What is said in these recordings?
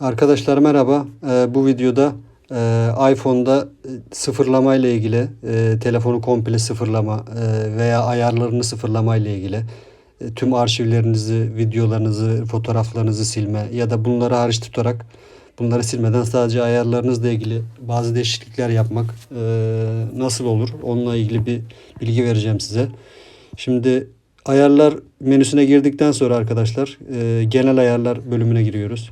Arkadaşlar merhaba. Ee, bu videoda e, iPhone'da e, sıfırlama ile ilgili, e, telefonu komple sıfırlama e, veya ayarlarını sıfırlama ile ilgili e, tüm arşivlerinizi, videolarınızı, fotoğraflarınızı silme ya da bunları hariç tutarak bunları silmeden sadece ayarlarınızla ilgili bazı değişiklikler yapmak e, nasıl olur? Onunla ilgili bir bilgi vereceğim size. Şimdi ayarlar menüsüne girdikten sonra arkadaşlar e, genel ayarlar bölümüne giriyoruz.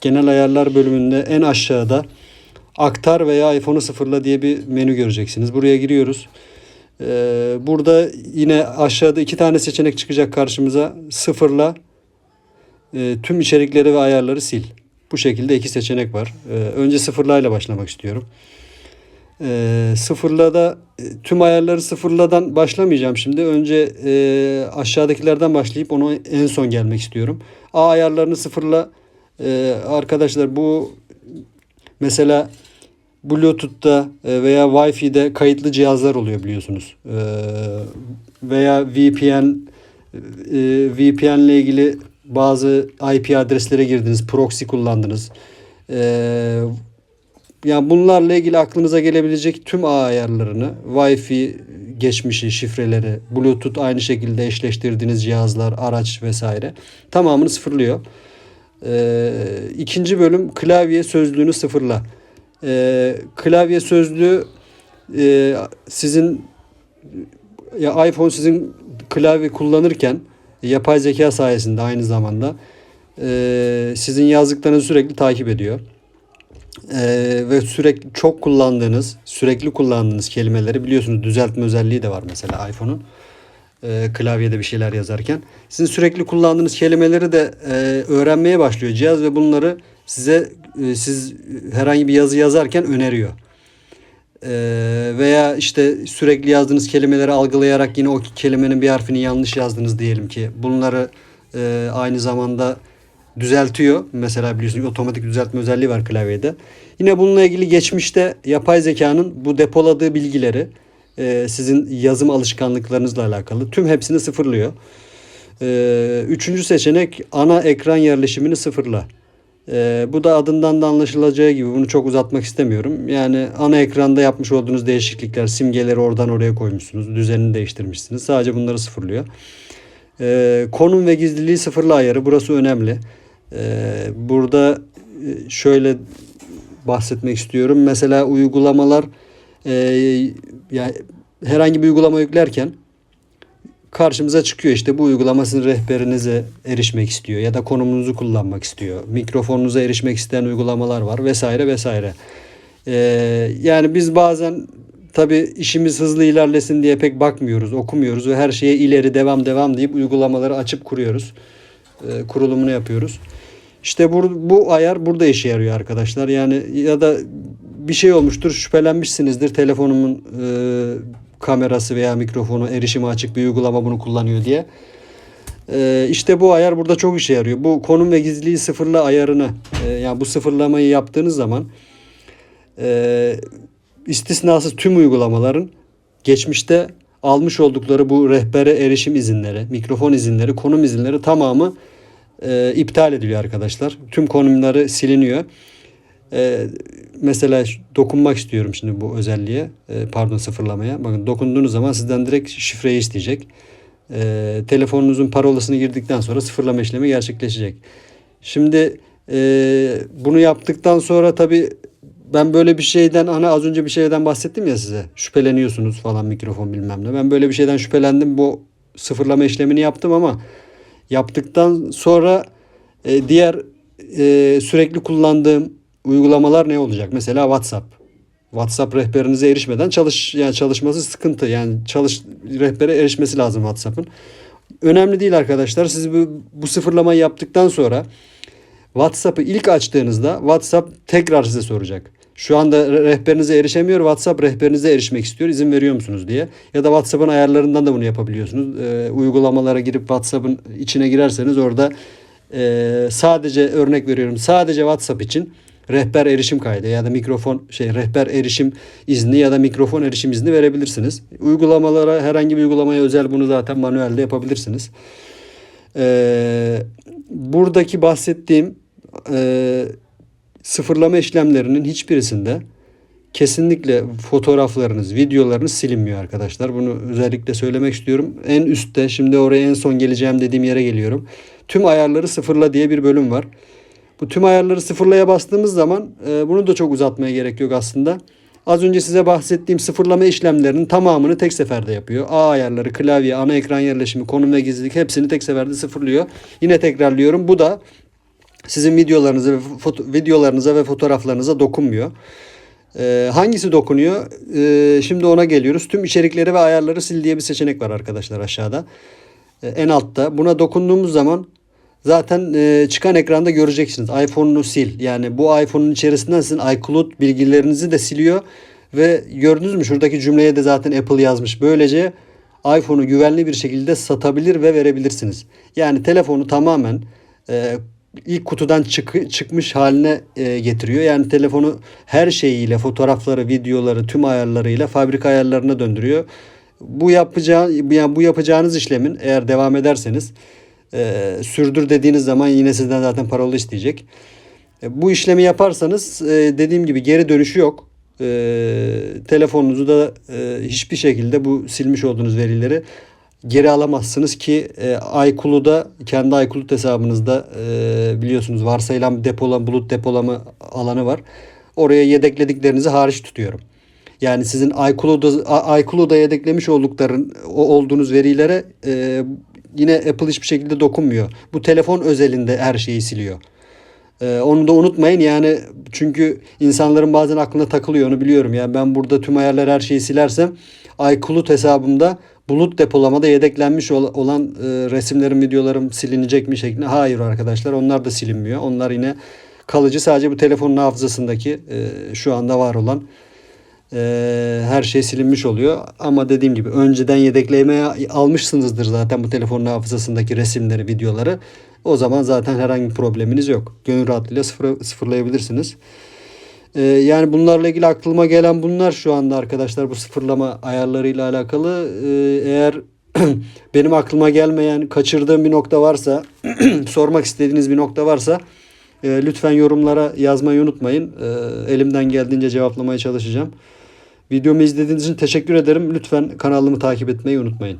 Genel ayarlar bölümünde en aşağıda aktar veya iPhone'u sıfırla diye bir menü göreceksiniz. Buraya giriyoruz. Ee, burada yine aşağıda iki tane seçenek çıkacak karşımıza. Sıfırla e, tüm içerikleri ve ayarları sil. Bu şekilde iki seçenek var. Ee, önce sıfırlayla başlamak istiyorum. Ee, sıfırla da e, tüm ayarları sıfırladan başlamayacağım şimdi. Önce e, aşağıdakilerden başlayıp onu en son gelmek istiyorum. A ayarlarını sıfırla ee, arkadaşlar bu mesela Bluetooth'ta e, veya Wi-Fi'de kayıtlı cihazlar oluyor biliyorsunuz. Ee, veya VPN e, VPN ile ilgili bazı IP adreslere girdiniz, proxy kullandınız. Ee, yani bunlarla ilgili aklınıza gelebilecek tüm ağ ayarlarını, Wi-Fi geçmişi, şifreleri, Bluetooth aynı şekilde eşleştirdiğiniz cihazlar, araç vesaire tamamını sıfırlıyor. Ee, ikinci bölüm klavye sözlüğünü sıfırla. Ee, klavye sözlüğü e, sizin ya iPhone sizin klavye kullanırken yapay zeka sayesinde aynı zamanda e, sizin yazdıklarınızı sürekli takip ediyor. E, ve sürekli çok kullandığınız, sürekli kullandığınız kelimeleri biliyorsunuz düzeltme özelliği de var mesela iPhone'un e, klavyede bir şeyler yazarken. Sizin sürekli kullandığınız kelimeleri de e, öğrenmeye başlıyor cihaz ve bunları size e, siz herhangi bir yazı yazarken öneriyor. E, veya işte sürekli yazdığınız kelimeleri algılayarak yine o kelimenin bir harfini yanlış yazdınız diyelim ki. Bunları e, aynı zamanda düzeltiyor. Mesela biliyorsunuz otomatik düzeltme özelliği var klavyede. Yine bununla ilgili geçmişte yapay zekanın bu depoladığı bilgileri e, sizin yazım alışkanlıklarınızla alakalı. Tüm hepsini sıfırlıyor. E, üçüncü seçenek ana ekran yerleşimini sıfırla. E, bu da adından da anlaşılacağı gibi bunu çok uzatmak istemiyorum. Yani ana ekranda yapmış olduğunuz değişiklikler, simgeleri oradan oraya koymuşsunuz, düzenini değiştirmişsiniz. Sadece bunları sıfırlıyor. E, konum ve gizliliği sıfırla ayarı burası önemli. E, burada şöyle bahsetmek istiyorum. Mesela uygulamalar e, yani herhangi bir uygulama yüklerken karşımıza çıkıyor işte bu uygulama sizin rehberinize erişmek istiyor ya da konumunuzu kullanmak istiyor. Mikrofonunuza erişmek isteyen uygulamalar var vesaire vesaire. Ee, yani biz bazen tabi işimiz hızlı ilerlesin diye pek bakmıyoruz, okumuyoruz ve her şeye ileri devam devam deyip uygulamaları açıp kuruyoruz. Ee, kurulumunu yapıyoruz. İşte bu, bu ayar burada işe yarıyor arkadaşlar. Yani ya da bir şey olmuştur şüphelenmişsinizdir telefonumun e, kamerası veya mikrofonu erişimi açık bir uygulama bunu kullanıyor diye. E, işte bu ayar burada çok işe yarıyor. Bu konum ve gizliliği sıfırla ayarını e, yani bu sıfırlamayı yaptığınız zaman e, istisnasız tüm uygulamaların geçmişte almış oldukları bu rehbere erişim izinleri, mikrofon izinleri, konum izinleri tamamı e, iptal ediliyor arkadaşlar. Tüm konumları siliniyor. E, mesela dokunmak istiyorum şimdi bu özelliğe. E, pardon sıfırlamaya. Bakın dokunduğunuz zaman sizden direkt şifreyi isteyecek. E, telefonunuzun parolasını girdikten sonra sıfırlama işlemi gerçekleşecek. Şimdi e, bunu yaptıktan sonra tabi ben böyle bir şeyden hani az önce bir şeyden bahsettim ya size. Şüpheleniyorsunuz falan mikrofon bilmem ne. Ben böyle bir şeyden şüphelendim. Bu sıfırlama işlemini yaptım ama yaptıktan sonra e, diğer sürekli kullandığım uygulamalar ne olacak? Mesela WhatsApp. WhatsApp rehberinize erişmeden çalış yani çalışması sıkıntı. Yani çalış rehbere erişmesi lazım WhatsApp'ın. Önemli değil arkadaşlar. Siz bu, bu sıfırlamayı yaptıktan sonra WhatsApp'ı ilk açtığınızda WhatsApp tekrar size soracak. Şu anda rehberinize erişemiyor. WhatsApp rehberinize erişmek istiyor. İzin veriyor musunuz diye. Ya da WhatsApp'ın ayarlarından da bunu yapabiliyorsunuz. E, uygulamalara girip WhatsApp'ın içine girerseniz orada e, sadece örnek veriyorum. Sadece WhatsApp için rehber erişim kaydı ya da mikrofon şey rehber erişim izni ya da mikrofon erişim izni verebilirsiniz. Uygulamalara herhangi bir uygulamaya özel bunu zaten manuelde yapabilirsiniz. Ee, buradaki bahsettiğim e, sıfırlama işlemlerinin hiçbirisinde kesinlikle fotoğraflarınız, videolarınız silinmiyor arkadaşlar. Bunu özellikle söylemek istiyorum. En üstte şimdi oraya en son geleceğim dediğim yere geliyorum. Tüm ayarları sıfırla diye bir bölüm var. Bu tüm ayarları sıfırlaya bastığımız zaman e, bunu da çok uzatmaya gerek yok aslında. Az önce size bahsettiğim sıfırlama işlemlerinin tamamını tek seferde yapıyor. A ayarları, klavye, ana ekran yerleşimi, konum ve gizlilik hepsini tek seferde sıfırlıyor. Yine tekrarlıyorum. Bu da sizin videolarınıza ve foto- videolarınıza ve fotoğraflarınıza dokunmuyor. Ee, hangisi dokunuyor? Ee, şimdi ona geliyoruz. Tüm içerikleri ve ayarları sil diye bir seçenek var arkadaşlar aşağıda. Ee, en altta. Buna dokunduğumuz zaman zaten e, çıkan ekranda göreceksiniz. iPhone'unu sil. Yani bu iPhone'un içerisinden sizin iCloud bilgilerinizi de siliyor. Ve gördünüz mü şuradaki cümleye de zaten Apple yazmış. Böylece iPhone'u güvenli bir şekilde satabilir ve verebilirsiniz. Yani telefonu tamamen e, ilk kutudan çık- çıkmış haline e, getiriyor. Yani telefonu her şeyiyle, fotoğrafları, videoları, tüm ayarlarıyla fabrika ayarlarına döndürüyor. Bu yapacağı yani bu yapacağınız işlemin eğer devam ederseniz e, sürdür dediğiniz zaman yine sizden zaten parola isteyecek. E, bu işlemi yaparsanız e, dediğim gibi geri dönüşü yok. E, telefonunuzu da e, hiçbir şekilde bu silmiş olduğunuz verileri geri alamazsınız ki e, iCloud'da kendi iCloud hesabınızda e, biliyorsunuz varsayılan depolama bulut depolama alanı var. Oraya yedeklediklerinizi hariç tutuyorum. Yani sizin iCloud'a iCloud'a yedeklemiş oldukların olduğunuz verilere e, yine Apple hiçbir şekilde dokunmuyor. Bu telefon özelinde her şeyi siliyor. Ee, onu da unutmayın yani çünkü insanların bazen aklına takılıyor onu biliyorum. Yani ben burada tüm ayarlar her şeyi silersem iCloud hesabımda bulut depolamada yedeklenmiş ol- olan e, resimlerim, videolarım silinecek mi şeklinde. Hayır arkadaşlar onlar da silinmiyor. Onlar yine kalıcı sadece bu telefonun hafızasındaki e, şu anda var olan e, her şey silinmiş oluyor. Ama dediğim gibi önceden yedeklemeye almışsınızdır zaten bu telefonun hafızasındaki resimleri, videoları. O zaman zaten herhangi bir probleminiz yok. Gönül rahatlığıyla sıfır, sıfırlayabilirsiniz. E, yani bunlarla ilgili aklıma gelen bunlar şu anda arkadaşlar bu sıfırlama ayarlarıyla alakalı. E, eğer benim aklıma gelmeyen, kaçırdığım bir nokta varsa, sormak istediğiniz bir nokta varsa e, lütfen yorumlara yazmayı unutmayın. E, elimden geldiğince cevaplamaya çalışacağım. Videomu izlediğiniz için teşekkür ederim. Lütfen kanalımı takip etmeyi unutmayın.